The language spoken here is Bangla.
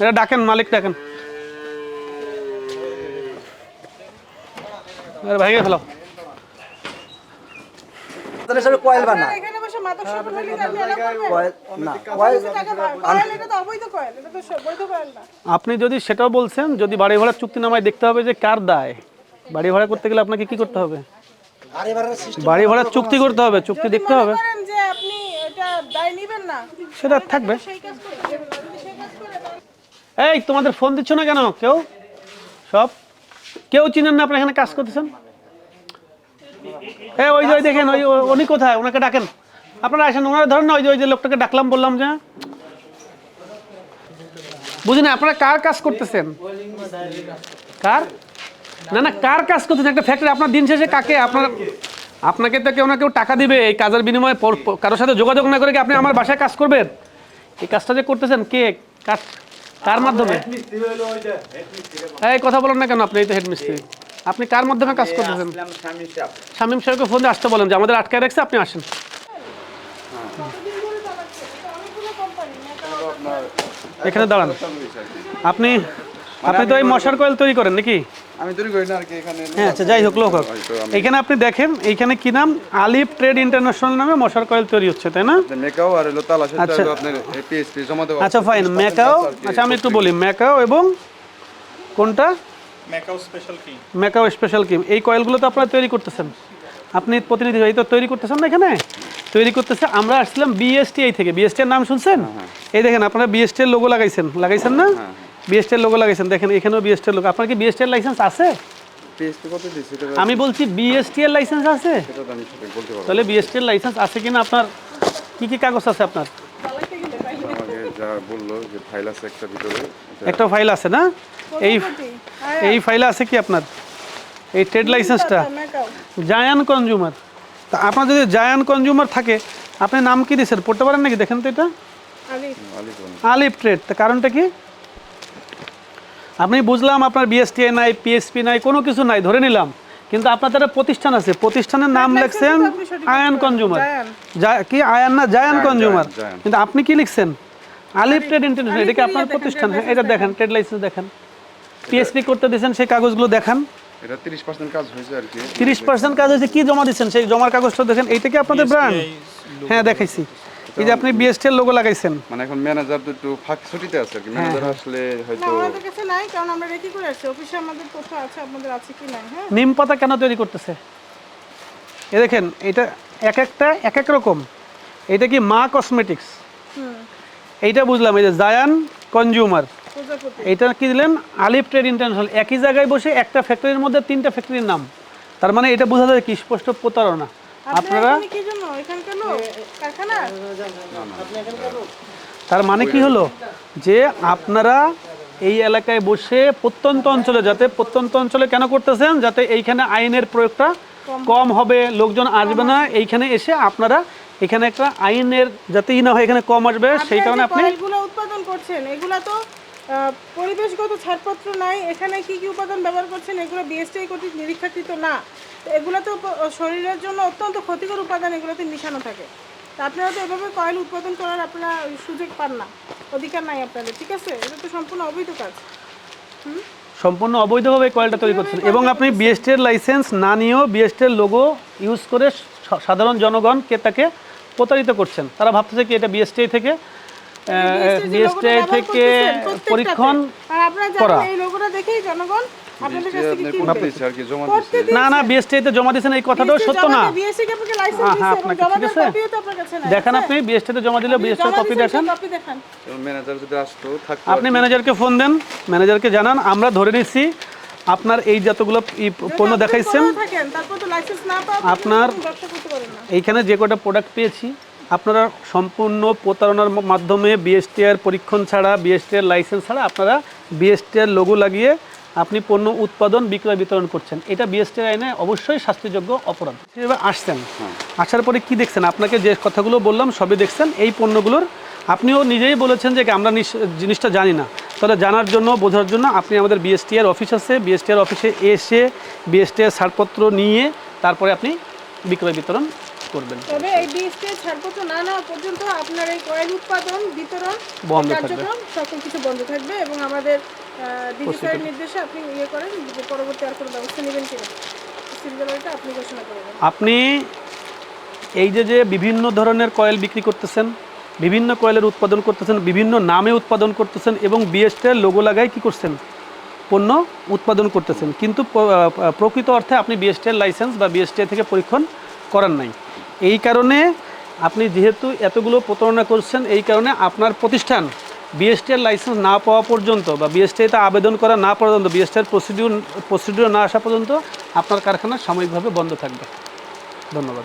এটা ডাকেন মালিক ডাকেন। আরে ভাইগে ফেলাও তাদের সাথে কয়েল বানায় এখানে বসে মাদক সেবন হলে কি আপনি যদি সেটাও বলছেন যদি বাড়ি ভাড়ার চুক্তিনামায় দেখতে হবে যে কার দায়। বাড়ি ভাড়া করতে গেলে আপনাকে কি করতে হবে? বাড়ি ভাড়ার চুক্তি করতে হবে চুক্তি দেখতে হবে। করেন যে আপনি এটা দায় নিবেন না, সেটা থাকবে সেই কাজ করতে দেবেন না। যদি সেই কাজ করে তাহলে- এই, তোমাদের ফোন দিচ্ছ না কেন? কেউ? সব? কেউ চিনেন না আপনার এখানে কাজ করতেছেন? হ্যাঁ ওই যে, ওই দেখেন, ওই উনি কোথায়? ওনাকে ডাকেন। আপনারা আসেন, ওনারা ধরেন না, ওই যে ওই যে লোকটাকে ডাকলাম, বললাম যে, বুঝি না, আপনারা কার কাজ করতেছেন? কার? না না, কার কাজ করতেছেন? একটা ফ্যাক্টরি আপনার দিন শেষে কাকে? আপনার, আপনাকে তো কেউ না কেউ টাকা দিবে। এই কাজের বিনিময়ে কারোর সাথে যোগাযোগ না করে কি আপনি আমার বাসায় কাজ করবেন? এই কাজটা যে করতেছেন, কে? কার কার মাধ্যমে? এই কথা বলেন না কেন আপনি? এই তো হেডমিস্ত্রি আপনি কার মাধ্যমে কাজ করতেছেন? শামীম সাহেবকে ফোন দিয়ে আসতে বলেন যে আমাদের আটকায় রাখছে আপনি আসেন। এখানে দাঁড়ান। আপনি আপনি তো এই মশার কয়েল তৈরি করেন নাকি? আমি তৈরি করি না আর কি এখানে হ্যাঁ আচ্ছা যাই হোক লোক এখানে আপনি দেখেন এইখানে কি নাম? আলিফ ট্রেড ইন্টারন্যাশনাল নামে মশার কয়েল তৈরি হচ্ছে তাই না? মেকাও আর হলো তালা সেটা আচ্ছা। হলো আপনার পিএসপি জমা দেওয়া আচ্ছা ফাইন ম্যাকাও। আচ্ছা আমি একটু বলি ম্যাকাও এবং কোনটা? ম্যাকাও স্পেশাল কিম এই কয়েলগুলো তো আপনারা তৈরি করতেছেন। আপনি প্রতিনিধি এই তো তৈরি করতেছেন না এখানে? তৈরি করতেছে আমরা আসছিলাম বিএসটিআই থেকে। বিএসটি এর নাম শুনছেন? এই দেখেন আপনারা বিএসটি এর লোগো লাগাইছেন। লাগাইছেন না? বিএসটি এর লোগো লাগাইছেন। দেখেন এখানেও বিএসটি এর লোগো আপনার কি বিএসটি এর লাইসেন্স আছে? আমি বলছি বিএসটি এর লাইসেন্স আছে? তাহলে বিএসটি এর লাইসেন্স আছে কিনা আপনার? কি কি কাগজ আছে আপনার? একটা ভিতরে এটা- একটা ফাইল আছে না? এই হ্যাঁ, এই ফাইলে আছে কি আপনার? এই ট্রেড লাইসেন্সটা জায়ান কনজিউমার তা আপনার যদি জায়ান কনজিউমার থাকে আপনি নাম কি দিয়েছেন? পড়তে পারেন নাকি? দেখেন তো এটা। আলিফ। ট্রেড তা কারণটা কি? আপনি বুঝলাম আপনার বিএসটিআই নাই পিএসপি নাই কোনো কিছু নাই ধরে নিলাম। কিন্তু আপনার একটা প্রতিষ্ঠান আছে প্রতিষ্ঠানের নাম লিখছেন আয়ান বলতে কনজিউমার কি আয়ান না জায়ান কনজিউমার। কিন্তু আপনি কি লিখছেন? আলিফ ট্রেড ইন্টারন্যাশনাল এটা কি আপনার প্রতিষ্ঠান? হ্যাঁ এটা দেখেন। ট্রেড লাইসেন্স দেখেন। পিএসপি করতে দিয়েছেন সেই কাগজগুলো দেখান। এটা তিরিশ পার্সেন্ট কাজ হয়েছে আর কি। তিরিশ পার্সেন্ট কাজ হয়েছে কি জমা দিচ্ছেন? সেই জমার কাগজটা দেখেন এইটা কি আপনাদের ব্র্যান্ড হ্যাঁ দেখাইছি। এই যে আপনি বিএসটি এর লোগো লাগাইছেন। মানে এখন ম্যানেজার তো একটু ফাঁক ছুটিতে আছে আর কি। ম্যানেজার আসলে না, হয়তো আমাদের কাছে নাই, কারণ আমরা রেডি করে আসছি। অফিসে আমাদের তথ্য আছে, আপনাদের আছে কি নাই, হ্যাঁ? নিম পাতা কেন তৈরি করতেছে? এ দেখেন এটা এক একটা এক এক রকম। এটা কি মা কসমেটিক্স এইটা বুঝলাম এই যে জায়ান কনজিউমার। এইটা কি দিলেন? আলিফ ট্রেড ইন্টারন্যাশনাল একই জায়গায় বসে একটা ফ্যাক্টরির মধ্যে তিনটা ফ্যাক্টরির নাম। তার মানে এটা বোঝা যায় কি স্পষ্ট প্রতারণা। আপনারা? তার মানে কি হলো? যে আপনারা এই এলাকায় বসে প্রত্যন্ত অঞ্চলে যাতে প্রত্যন্ত অঞ্চলে কেন করতেছেন? যাতে এইখানে আইনের প্রয়োগটা কম হবে লোকজন আসবে না। এইখানে এসে আপনারা এখানে একটা আইনের যাতে ই না হয় এখানে কম আসবে সেই কারণে আপনি উৎপাদন করছেন, এগুলা তো পরিবেশগত ছাড়পত্র নাই। এখানে কি কি উপাদান ব্যবহার করছেন? এগুলো বিএসটিআই কর্তৃক নিরীক্ষাকৃত না। তো এগুলো তো শরীরের জন্য অত্যন্ত ক্ষতিকর উপাদান এগুলোতে মিশানো থাকে। তা আপনারা তো এভাবে কয়েল উৎপাদন করার আপনারা সুযোগ পান না। অধিকার নাই আপনাদের, ঠিক আছে? এটা তো সম্পূর্ণ অবৈধ কাজ। সম্পূর্ণ অবৈধভাবে কয়েলটা তৈরি করছেন। এবং আপনি বিএসটি এর লাইসেন্স না নিয়েও বিএসটি এর লোগো ইউজ করে সাধারণ জনগণকে তাকে প্রতারিত করছেন। তারা ভাবতেছে কি এটা বিএসটিআই থেকে বিএসটিআই থেকে পরীক্ষণ করা। জানেন এই লোগোটা দেখেই জনগণ আপনাদের কাছ থেকে আপনার কিনবে। কোনটা দিচ্ছে আর কি জমা দিচ্ছে না না বিএসটিআই তে জমা দিয়েছেন এই কথাটাও সত্য না। হ্যাঁ, আপনাকে ঠিক আছে? দেখেন আপনি বিএসটি তে জমা দিলে বিএসটি কপি দেখেন। কপি দেখান। ম্যানেজার যদি আসতো থাকতো আপনি ম্যানেজারকে ফোন দেন ম্যানেজারকে জানান আমরা ধরে নিচ্ছি আপনার এই যতগুলো ই পণ্য দেখাইছেন আপনার- আপনি ব্যবসা করতে পারেন না। এইখানে যে কটা প্রোডাক্ট পেয়েছি আপনারা সম্পূর্ণ প্রতারণার মাধ্যমে বিএসটিআর পরীক্ষণ ছাড়া বিএসটিআর লাইসেন্স ছাড়া আপনারা বিএসটিআর লোগো লাগিয়ে আপনি পণ্য উৎপাদন বিক্রয় বিতরণ করছেন। এটা বিএসটিআর আইনে অবশ্যই শাস্তিযোগ্য অপরাধ। হিসেবে আসছেন। আসার পরে কি দেখছেন? আপনাকে যে কথাগুলো বললাম সবই দেখছেন। এই পণ্যগুলোর আপনিও নিজেই বলেছেন যে আমরা জিনিসটা জানি না। তাহলে জানার জন্য বোঝার জন্য আপনি আমাদের বিএসটিআর অফিস আছে। বিএসটিআর অফিসে এসে বিএসটিআর ছাড়পত্র নিয়ে তারপরে আপনি বিক্রয় বিতরণ করবেন। তবে এই ছাড়পত্র না নেওয়া পর্যন্ত আপনার এই কয়েল উৎপাদন বিতরণ বন্ধ থাকবে। সকল কিছু বন্ধ থাকবে এবং আমাদের ডিজিটাল নির্দেশে আপনি ইয়ে করেন যে পরবর্তী আর কোনো ব্যবস্থা নেবেন কিনা। আপনি ঘোষণা করবেন আপনি এই যে যে বিভিন্ন ধরনের কয়েল বিক্রি করতেছেন বিভিন্ন কয়েলের উৎপাদন করতেছেন বিভিন্ন নামে উৎপাদন করতেছেন এবং বিএসটের লোগো লাগাই কি করছেন? পণ্য উৎপাদন করতেছেন। কিন্তু প্রকৃত অর্থে আপনি বিএসটির লাইসেন্স বা বিএসটি থেকে পরীক্ষণ করার নাই। এই কারণে আপনি যেহেতু এতগুলো প্রতারণা করছেন, এই কারণে আপনার প্রতিষ্ঠান বিএসটিআর লাইসেন্স না পাওয়া পর্যন্ত বা বিএসটিতে আবেদন করা না পর্যন্ত বিএসটিআর প্রসিডিউর প্রসিডিউর না আসা পর্যন্ত আপনার কারখানা সাময়িকভাবে বন্ধ থাকবে। ধন্যবাদ।